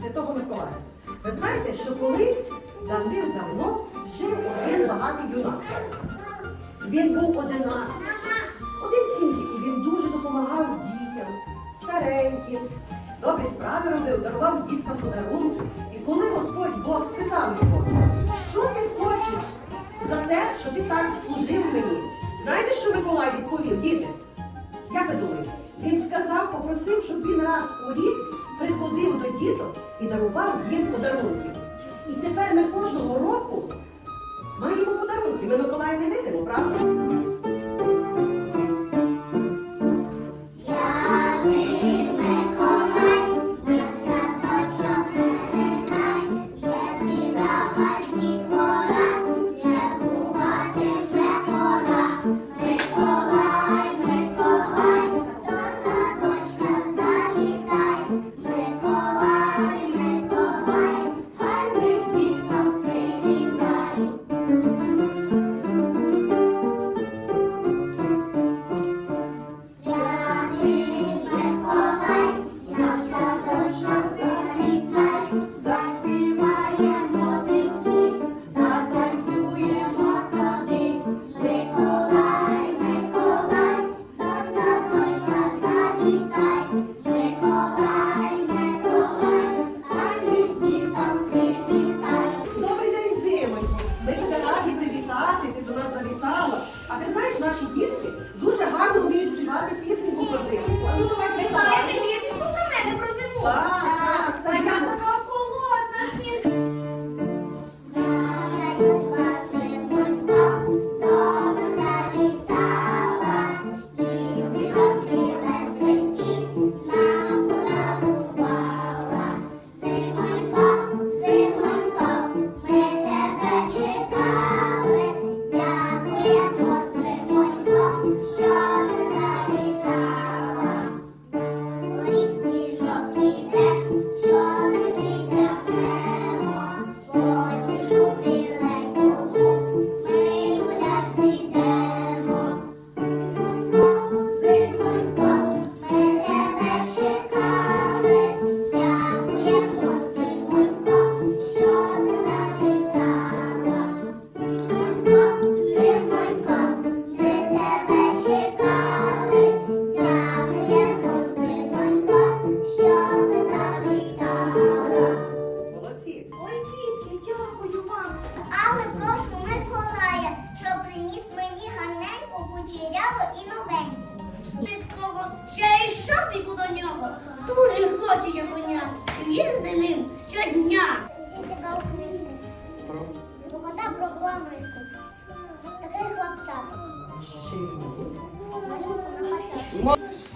Святого Миколая. Ви знаєте, що колись давним-давно жив один багатий юнак. Він був одинакий, один сім'ї, і він дуже допомагав дітям, стареньким, добрі справи робив, дарував діткам подарунки. І коли Господь Бог спитав його, що ти хочеш за те, що ти так служив мені? Знаєте, що Миколай відповів, діти? Як ви думаєте? Він сказав, попросив, щоб він раз у рік приходив до діток і дарував їм подарунки. І тепер ми кожного року маємо подарунки. Ми Миколая не видимо, правда? Зиму. А кучеряву і новеньку. Такого ще й шапіку до нього. Дуже хочу я коня. Їзди ним щодня. Вчиться кого книжку. Про громиску. Такий хлопчаток. Малюнку на хачах.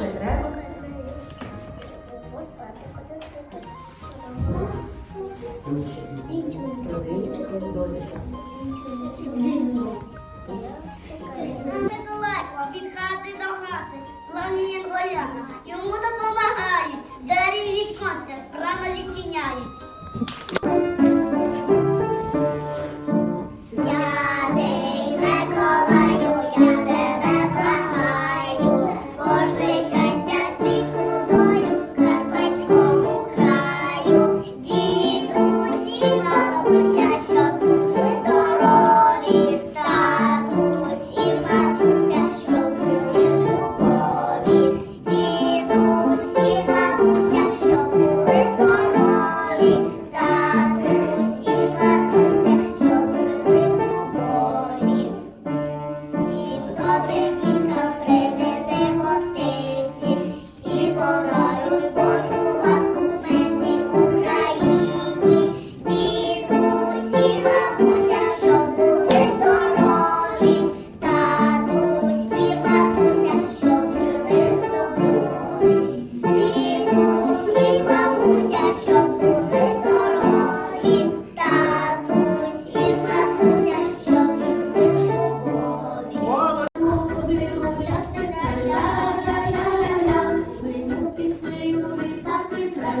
Ще треба? Миколай від хати до хати, славні янголята, йому допомагають, дарі віконця рано відчиняють.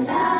love.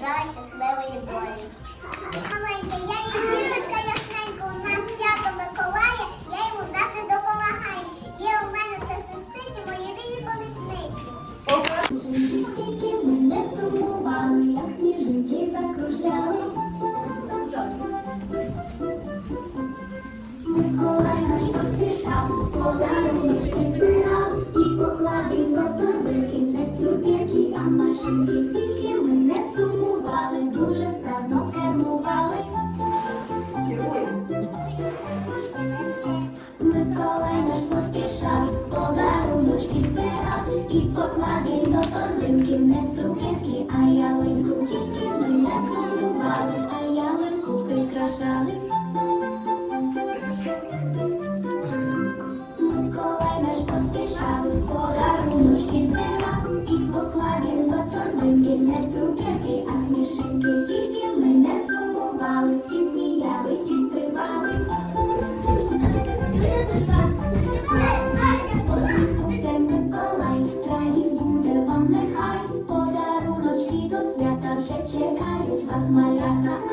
бажаю щасливої долі. Пакін до не цукерки, а смішинки тільки ми не сумували, всі сміялись, і стрибали. Посміхнувся Миколай, радість буде вам нехай, подаруночки до свята вже чекають вас малята.